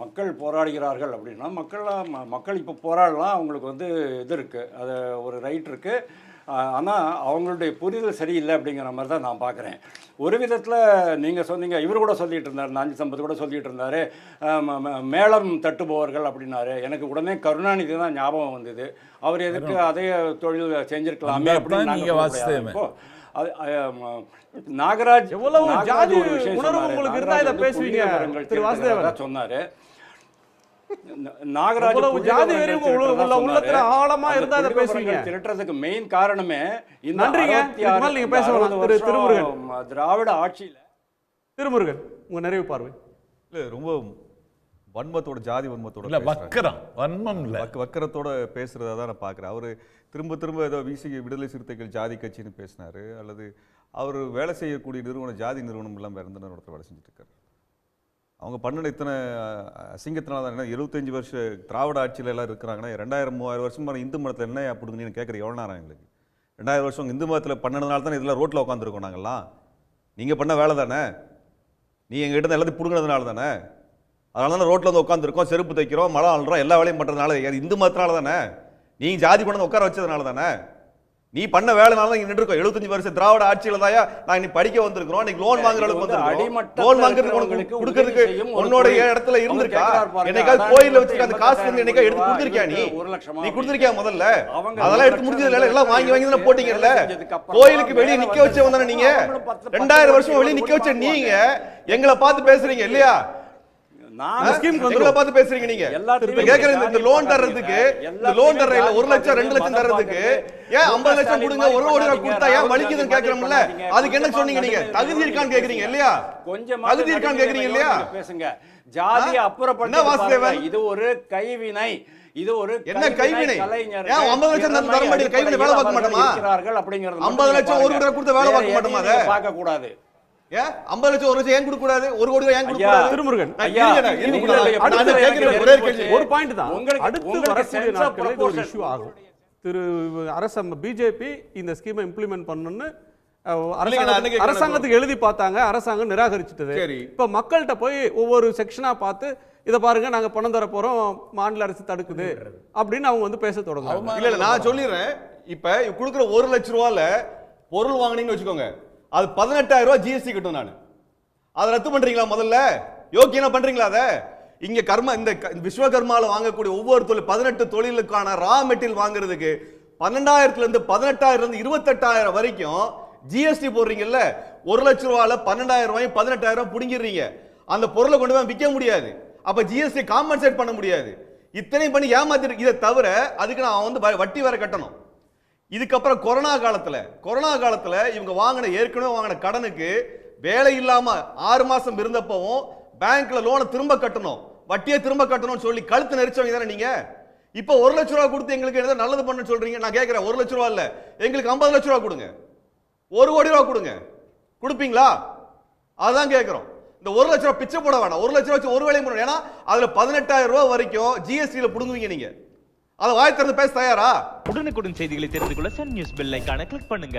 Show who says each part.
Speaker 1: மக்கள் போராடுகிறார்கள் அப்படின்னா மக்கள்லாம் மக்கள் இப்போ போராடலாம் அவங்களுக்கு வந்து இது இருக்குது அது ஒரு ரைட் இருக்குது ஆனால் அவங்களுடைய புரிதல் சரியில்லை அப்படிங்கிற மாதிரி தான் நான் பார்க்குறேன் ஒரு விதத்தில் நீங்கள் சொன்னீங்க இவர் கூட சொல்லிட்டு இருந்தார் நாஞ்சி சம்பத் கூட சொல்லிட்டு இருந்தார். மேளம் தட்டுபவர்கள் அப்படின்னாரு. எனக்கு உடனே கருணாநிதி தான் ஞாபகம் வந்தது. அவர் எதுக்கு அதே தொழில் செஞ்சிருக்கலாமே அப்படின்னு நாங்க நாகராஜ்
Speaker 2: எவ்வளவு ஜாதி உணர்வு. உங்களுக்கு இருந்தா
Speaker 1: நாகராஜ்
Speaker 2: இதை பேசுவீங்க, திரு வாசுதேவன்.
Speaker 1: சொன்னாரு நாகராஜ்
Speaker 2: ஜாதி உள்ளத்துல. ஆழமா இருந்தா இதை பேசுவீங்க.
Speaker 1: திருட்டுறதுக்கு மெயின் காரணமே இந்த
Speaker 2: நன்றிங்க.
Speaker 1: 66
Speaker 2: இதுக்கு மேல நீங்க பேச
Speaker 1: இந்த
Speaker 2: வேணாம்.
Speaker 1: 60
Speaker 2: திரு திருமுருகன்.
Speaker 1: திராவிட ஆட்சியில
Speaker 2: திருமுருகன் உங்க நிறைவு பார்வை
Speaker 3: இல்ல ரொம்ப வன்மத்தோட ஜாதி வன்மத்தோட
Speaker 4: இல்ல. வக்கரம். வன்மம் இல்ல.
Speaker 3: வக்க- வக்கரத்தோட பேசுறதா தான் நான் பார்க்குறேன் அவர் திரும்ப திரும்ப ஏதோ விசி விடுதலை சிறுத்தைகள் ஜாதி கட்சின்னு பேசினாரு. அல்லது அவர் வேலை செய்யக்கூடிய நிறுவனம் ஜாதி நிறுவனம் எல்லாம் வேற எந்த நிறுவனத்தில் வேலை செஞ்சுட்டு இருக்காரு அவங்க பண்ணின இத்தனை அசிங்கத்தினால தான் என்ன எழுபத்தஞ்சு வருஷம் திராவிட ஆட்சியில எல்லாம் இருக்கிறாங்கன்னா ரெண்டாயிரம் மூவாயிரம் வருஷமா இந்து மதத்தில் என்ன பிடுங்கன்னு கேட்குற எவ்வளோ நேரம் எங்களுக்கு? ரெண்டாயிரம் வருஷம் இந்து மதத்தில் பண்ணதுனால தானே இதெல்லாம் ரோட்டில் உட்காந்துருக்கோம் நாங்கள்லாம் நீங்கள் பண்ண வேலை தானே? நீ எங்ககிட்ட இருந்து எல்லாத்தையும் பிடுங்கினதுனால தானே? அதனால தானே ரோட்டில் வந்து உட்காந்துருக்கோம் செருப்பு தைக்கிறோம் மழை அழுறோம் எல்லா வேலையும் பண்ணுறதுனால இந்து மதத்தினால தானே நீ ஜாதி வந்து உட்கார வச்சதுனால தானே நீ பண்ண வேலைனால தான் இங்க நின்றுருக்கோம். எழுபத்தஞ்சு வருஷம் திராவிட ஆட்சியில தாயா நான் இன்னைக்கு படிக்க வந்திருக்கிறோம். இன்னைக்கு லோன் வாங்குற அளவுக்கு
Speaker 1: வந்து
Speaker 3: லோன் வாங்குறதுக்கு உனக்கு கொடுக்கறதுக்கு உன்னோட. இடத்துல இருந்திருக்கா? என்னைக்காவது
Speaker 1: வந்து
Speaker 3: வச்சிருக்க அந்த காசு வந்து என்னைக்கா எடுத்து கொடுத்துருக்கியா நீ? நீ கொடுத்துருக்கியா முதல்ல? அதெல்லாம் எடுத்து
Speaker 1: லட்சம்
Speaker 3: முடிஞ்சதுல எல்லாம் வாங்கி வாங்கி தானே போட்டீங்கல்ல? கோயிலுக்கு வெளியே நிக்க வச்சவங்க தானே நீங்க? ரெண்டாயிரம் வருஷம் வெளியே நிக்க வச்ச. நீங்க எங்களை பார்த்து பேசுறீங்க இல்லையா?
Speaker 1: நான்
Speaker 2: ஸ்கீம்
Speaker 3: பார்த்து பேசுறீங்க நீங்க
Speaker 1: எல்லாத்தையும்
Speaker 3: இந்த
Speaker 1: ஜாதி
Speaker 3: லோன். தர்றதுக்கு இந்த லோன்
Speaker 1: ஜாதி
Speaker 3: ஒரு லட்சம் ரெண்டு லட்சம்
Speaker 1: பார்க்காதீங்க,
Speaker 3: தர்றதுக்கு
Speaker 1: மதம்
Speaker 3: ஏன் ஐம்பது. லட்சம் கொடுங்க ஒரு கோடி ரூபாய் கொடுத்தா ஏன் வலிக்குதுன்னு கேக்குறோம்ல அதுக்கு என்ன சொன்னீங்க நீங்க தகுதி இருக்கான்னு கேக்குறீங்க இல்லையா
Speaker 1: கொஞ்சமா
Speaker 3: தகுதி இருக்கான்னு கேக்குறீங்க இல்லையா
Speaker 1: பேசுங்க ஜாதியை
Speaker 3: ஆ?
Speaker 1: அப்புறப்படுத்தி. இது ஒரு கைவினை இது ஒரு
Speaker 3: என்ன கைவினை? 50 லட்சம் தர? கைவினை வேலை பார்க்க மாட்டோமா?
Speaker 1: அப்படிங்கிறது
Speaker 3: 50 லட்சம் ஒரு கொடுத்து வேலை பார்க்க மாட்டோமா அதை?
Speaker 1: பார்க்க கூடாது
Speaker 3: ஏன் ஐம்பது லட்சம் ஒரு லட்சம் ஏன் கொடுக்க கூடாது ஒரு கோடி ஏன் கொடுக்க
Speaker 1: ஐயா,
Speaker 3: கூடாது
Speaker 2: திருமுருகன்.
Speaker 3: ஒரே
Speaker 2: பாயிண்ட் தான்.
Speaker 1: உங்களுக்கு-
Speaker 2: வரக்கூடிய நாட்களில் ஒரு. இஷ்யூ ஆகும். திரு அரசு பிஜேபி இந்த ஸ்கீமை இம்ப்ளிமெண்ட் பண்ணணும்னு அரசாங்கத்துக்கு எழுதி பார்த்தாங்க அரசாங்கம் நிராகரிச்சிட்டது.
Speaker 3: சரி.
Speaker 2: இப்ப மக்கள்கிட்ட போய் ஒவ்வொரு செக்ஷனா பார்த்து இதை பாருங்க நாங்க பணம் தர போறோம் மாநில அரசு தடுக்குது அப்படின்னு அவங்க வந்து பேச தொடங்குறாங்க.
Speaker 3: இல்ல இல்ல நான் சொல்லிடுறேன். இப்ப கொடுக்குற ஒரு லட்ச ரூபால பொருள் வாங்குனீங்கன்னு வச்சுக்கோங்க. அது பதினெட்டாயிரம் ரூபா ஜிஎஸ்டி கட்டும் நான். அதை ரத்து பண்றீங்களா முதல்ல? யோக்கியனா பண்றீங்களா அதை? இங்க கர்ம இந்த க- விஸ்வகர்மால வாங்கக்கூடிய ஒவ்வொரு தொழில் பதினெட்டு தொழிலுக்கான ரா மெட்டீரியல் வாங்குறதுக்கு பன்னெண்டாயிரத்துல இருந்து பதினெட்டாயிரம் இருந்து இருபத்தெட்டாயிரம் வரைக்கும் ஜிஎஸ்டி போடுறீங்கல்ல ஒரு லட்ச ரூபால பன்னெண்டாயிரம் ரூபாய் பதினெட்டாயிரம் புடுங்கிடுறீங்க. அந்த பொருளை கொண்டு போய் விற்க முடியாது. அப்ப ஜிஎஸ்டி காம்பன்சேட் பண்ண முடியாது. இத்தனையும் பண்ணி ஏமாத்திட்டு இதை தவிர அதுக்கு நான் வந்து வ- வட்டி வேற கட்டணும். இதுக்கப்புறம் கொரோனா காலத்தில் கொரோனா காலத்தில் இவங்க வாங்கின ஏற்கனவே வாங்கின கடனுக்கு வேலை இல்லாமல் ஆறு மாதம் இருந்தப்பவும் பேங்க்கில் லோனை திரும்ப கட்டணும் வட்டியை திரும்ப கட்டணும்னு சொல்லி கழுத்து நெரிச்சவங்க தானே நீங்கள் இப்போ ஒரு லட்ச ரூபா கொடுத்து எங்களுக்கு என்ன நல்லது பண்ண சொல்றீங்க? நான் கேட்குறேன் ஒரு லட்ச ரூபா இல்லை. எங்களுக்கு ஐம்பது லட்ச ரூபா கொடுங்க. ஒரு கோடி ரூபா கொடுங்க. கொடுப்பீங்களா? அதுதான் கேட்குறோம் இந்த ஒரு லட்ச ரூபா பிச்சை போட வேணாம். ஒரு லட்ச ரூபா வச்சு ஒரு வேலையும் பண்ணணும் ஏன்னா அதில் பதினெட்டாயிரம் ரூபா வரைக்கும் ஜிஎஸ்டியில் பிடுங்குவீங்க நீங்கள் அதை வாய் திறந்து பேச தயாரா?
Speaker 5: உடனுக்குடன் செய்திகளை தெரிந்து கொள்ள சன் நியூஸ் பெல் ஐக்கான கிளிக் பண்ணுங்க.